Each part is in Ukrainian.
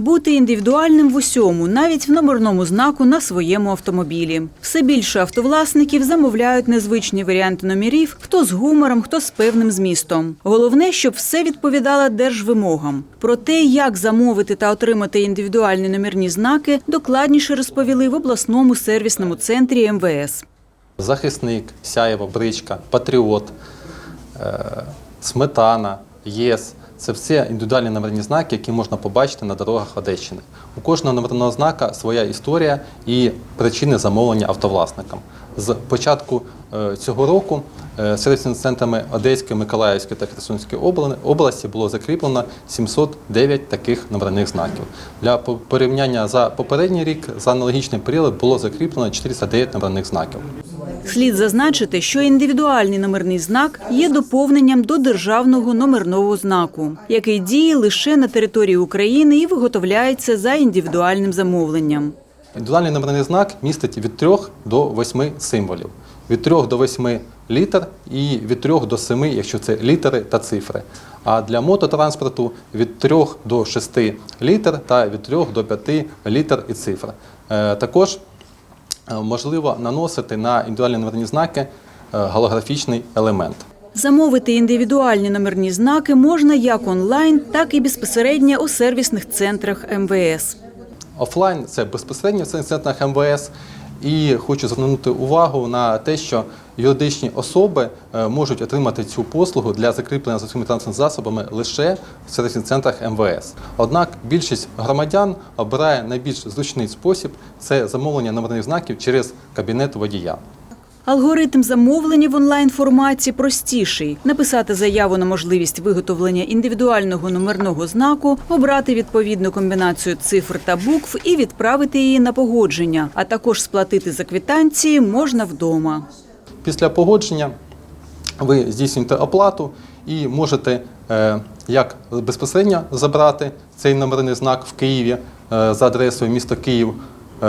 бути індивідуальним в усьому, навіть в номерному знаку на своєму автомобілі. Все більше автовласників замовляють незвичні варіанти номерів, хто з гумором, хто з певним змістом. Головне, щоб все відповідало держвимогам. Про те, як замовити та отримати індивідуальні номерні знаки, докладніше розповіли в обласному сервісному центрі МВС. Захисник, Сяєва, Бричка, Патріот, е, Сметана, ЄС. Це все індивідуальні номерні знаки, які можна побачити на дорогах Одещини. У кожного номерного знака своя історія і причини замовлення автовласникам. З початку е, цього року е, сервісними центрами Одеської, Миколаївської та Херсонської області було закріплено 709 таких номерних знаків. Для порівняння за попередній рік за аналогічний період було закріплено 409 номерних знаків. Слід зазначити, що індивідуальний номерний знак є доповненням до державного номерного знаку, який діє лише на території України і виготовляється за індивідуальним замовленням. Індивідуальний номерний знак містить від 3 до 8 символів, від 3 до 8 літер і від 3 до 7, якщо це літери та цифри. А для мототранспорту від 3 до 6 літер та від 3 до 5 літер і цифр. Е, Також е, можливо наносити на індивідуальні номерні знаки е, голографічний елемент. Замовити індивідуальні номерні знаки можна як онлайн, так і безпосередньо у сервісних центрах МВС. Офлайн це безпосередньо в центрах МВС. І хочу звернути увагу на те, що юридичні особи е, можуть отримати цю послугу для закріплення за цими транспортними засобами лише в сервісних центрах МВС. Однак більшість громадян обирає найбільш зручний спосіб це замовлення номерних знаків через кабінет водія. Алгоритм замовлення в онлайн-форматі простіший: написати заяву на можливість виготовлення індивідуального номерного знаку, обрати відповідну комбінацію цифр та букв і відправити її на погодження, а також сплатити за квитанції можна вдома. Після погодження ви здійснюєте оплату і можете е, як безпосередньо забрати цей номерний знак в Києві е, за адресою міста Київ, е,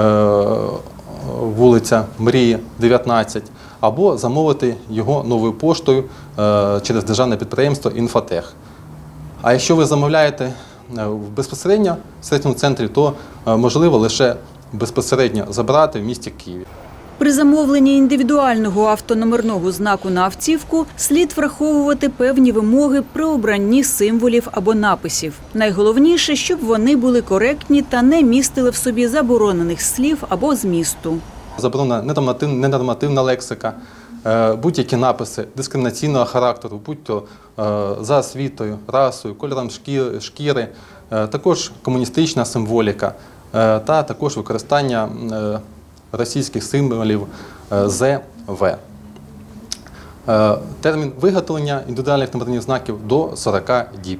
вулиця Мрії, 19, або замовити його новою поштою е, через державне підприємство Інфотех. А якщо ви замовляєте е, безпосередньо в середньому центрі, то е, можливо лише безпосередньо забрати в місті Києві. При замовленні індивідуального автономерного знаку на автівку слід враховувати певні вимоги при обранні символів або написів. Найголовніше, щоб вони були коректні та не містили в собі заборонених слів або змісту. Заборонена ненормативна, ненормативна лексика, е, будь-які написи дискримінаційного характеру, будь-то е, за освітою, расою, кольором шкіри, е, також комуністична символіка та також використання російських символів е, З, В. Е, Термін виготовлення індивідуальних номерних знаків до 40 діб.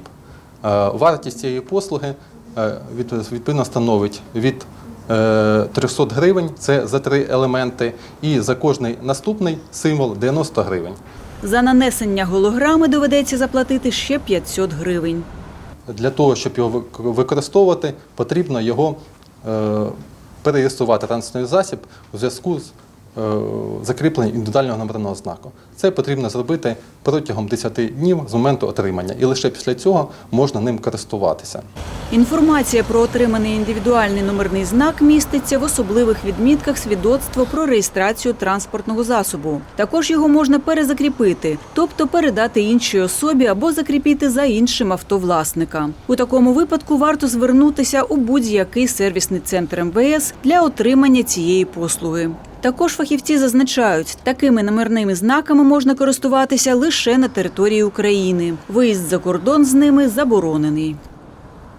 Е, Вартість цієї послуги відповідно становить від е, 300 гривень, це за три елементи, і за кожний наступний символ 90 гривень. За нанесення голограми доведеться заплатити ще 500 гривень. Для того, щоб його використовувати, потрібно його перереєструвати транспортний засіб у зв'язку з е, закріпленням індивідуального номерного знаку. Це потрібно зробити протягом 10 днів з моменту отримання, і лише після цього можна ним користуватися. Інформація про отриманий індивідуальний номерний знак міститься в особливих відмітках свідоцтва про реєстрацію транспортного засобу. Також його можна перезакріпити, тобто передати іншій особі або закріпити за іншим автовласника. У такому випадку варто звернутися у будь-який сервісний центр МВС для отримання цієї послуги. Також фахівці зазначають, такими номерними знаками можна користуватися лише на території України. Виїзд за кордон з ними заборонений.